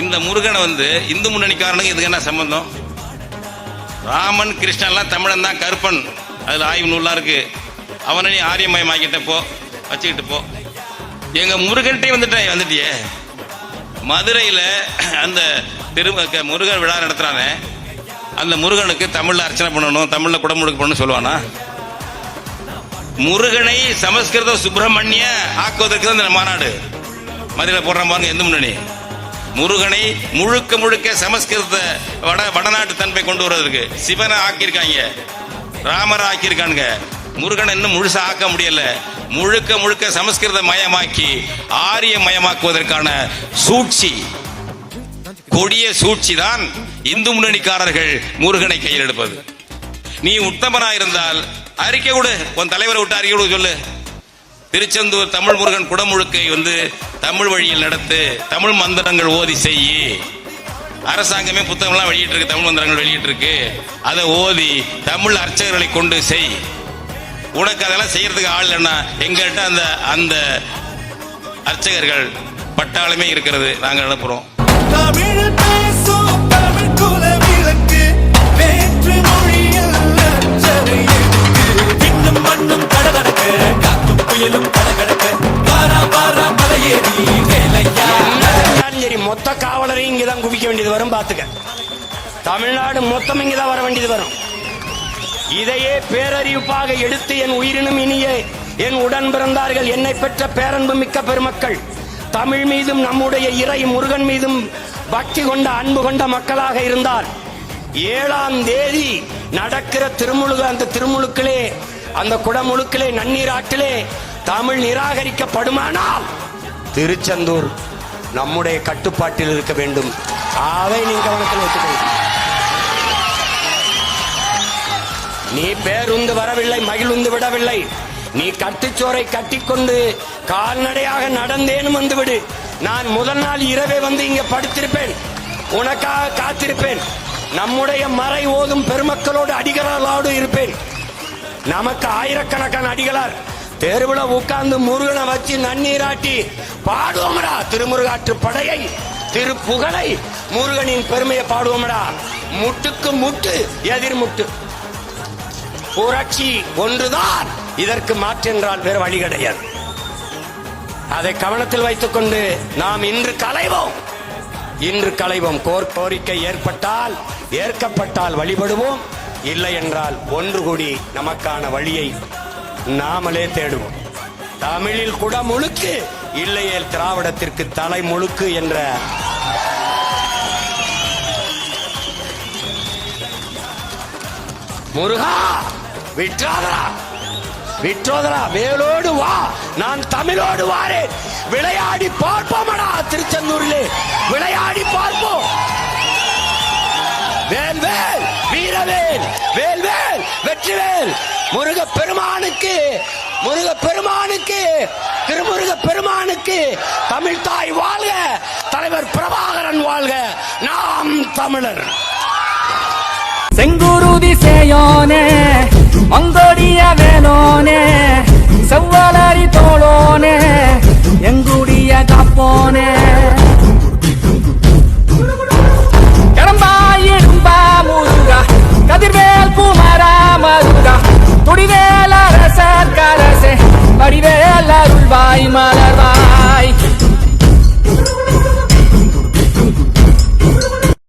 இந்த முருகனை வந்து இந்து முன்னணிக்காரனுக்கு இதுக்கு என்ன சம்பந்தம்? ராமன் கிருஷ்ணன்லாம் தமிழன் தான் கருப்பன். அதில் ஆய்வு நூலாக இருக்கு. அவனை நீ ஆரியமயமாக்கிட்ட போ வச்சுக்கிட்டு போ. எங்க முருகன்ட்டே வந்துட்டே வந்துட்டியே. மதுரையில் அந்த திரு முருகன் விழா நடத்துறானே. அந்த முருகனுக்கு தமிழில் அர்ச்சனை பண்ணணும் தமிழில் குடமுழுக்கு பண்ணணும்னு சொல்லுவானா? முருகனை சமஸ்கிருத சுப்பிரமணிய ஆக்குவதற்கு தான் இந்த மாநாடு. மதுரையில் போடுற பாருங்க எந்த முன்னணி? முருகனை முழுக்க முழுக்க சமஸ்கிருத வட வடநாட்டு தன்மை கொண்டு வருவதற்கு சிவனை ஆக்கியிருக்காங்க. ராமரை ஆக்கியிருக்கானுங்க. முருகனை இன்னும் முழுசா ஆக்க முடியல. முழுக்க முழுக்க சமஸ்கிருத மயமாக்கி ஆரிய மயமாக்குவதற்கான சூழ்ச்சி. கொடிய சூழ்ச்சி தான் இந்து முன்னணிக்காரர்கள் முருகனை கையில் எடுப்பது. நீ உத்தமனாயிருந்தால் அறிக்கை கொடு. உன் தலைவரை விட்டு அறிக்கை கொடு சொல்லு. திருச்செந்தூர் தமிழ் முருகன் குடமுழுக்கை வந்து தமிழ் வழியில் நடத்து தமிழ் மந்திரங்கள் ஓதி செய்யி அரசாங்கமே புத்தகம்லாம் வெளியிட்டு இருக்கு தமிழ் மந்திரங்கள் வெளியிட்டு இருக்கு அதை ஓதி தமிழ் அர்ச்சகர்களை கொண்டு செய். உனக்கு அதெல்லாம் செய்யறதுக்கு ஆள் இல்லைன்னா எங்கள்கிட்ட அந்த அந்த அர்ச்சகர்கள் பட்டாளமே இருக்கிறது. நாங்கள் அனுப்புறோம். காவலரையும் வேண்டியது வரும் பாத்துக்க தமிழ்நாடு மொத்தம் இங்கதான் வர வேண்டியது வரும். இதையே பேரறிவிப்பாக எடுத்து என் உயிரினும் இனிய என் உடன் பிறந்தார்கள் என்னை பெற்ற பேரன்பு மிக்க பெருமக்கள் தமிழ் மீதும் நம்முடைய இறை முருகன் மீதும் பக்தி கொண்ட அன்பு கொண்ட மக்களாக இருந்தால் ஏழாம் தேதி நடக்கிற திருமுழுக அந்த திருமுழுக்களே அந்த குடமுழுக்களே நன்னீராட்டிலே தமிழ் நிராகரிக்கப்படுமானால் திருச்செந்தூர் நம்முடைய கட்டுப்பாட்டில் இருக்க வேண்டும். அதை நீ கவனத்தில் வைத்துக்கொள்ள நீ பேருந்து வரவில்லை மகிழ்ந்து விடவில்லை. நீ கட்டுச்சோரை கட்டிக்கொண்டு கால்நடையாக நடந்தேனும் வந்து விடு நான் முதல் நாள் இரவே வந்து இங்க படுத்திருப்பேன். உனக்காக காத்திருப்பேன். நம்முடைய மறை ஓதும் பெருமக்களோடு அடிகளாரோடு இருப்பேன். நமக்கு ஆயிரக்கணக்கான அடிகளார். தெருவில் உட்கார்ந்து முருகனை வச்சு நன்னீராட்டி பாடுவோம்டா திருமுருகாற்று படையை. திருப்புகழை முருகனின் பெருமையை பாடுவோம்டா. முட்டுக்கு முட்டு எதிர்முட்டு புரட்சி ஒன்றுதான் இதற்கு மாற்றென்றால் வேறு வழி கிடையாது. அதை கவனத்தில் வைத்துக்கொண்டு நாம் இன்று களைவோம் இன்று களைவோம் கோர் கோரிக்கை ஏற்பட்டால் ஏற்கப்பட்டால் வழிபடுவோம். இல்லை என்றால் ஒன்று கூடி நமக்கான வழியை நாமளே தேடுவோம். தமிழில் கூட முழுக்கு இல்லையேல் திராவிடத்திற்கு தலை முழுக்கு என்ற முருகா விற்றாதரா விற்றோதரா வேலோடு வா நான் தமிழோடு வாரேன். விளையாடி பார்ப்போமடா திருச்செந்தூரிலே. விளையாடி பார்ப்போம். வேல்வேல் வீரவேல் வேல்வேல் வெற்றிவேல். முருக பெருமானுக்கு முருக பெருமானுக்கு திருமுருக பெருமானுக்கு தமிழ் தாய் வாழ்க தலைவர் பிரபாகரன் வாழ்க. நாம் தமிழர். செங்குருதி சேயோனே மங்கோடிய வேலோனே.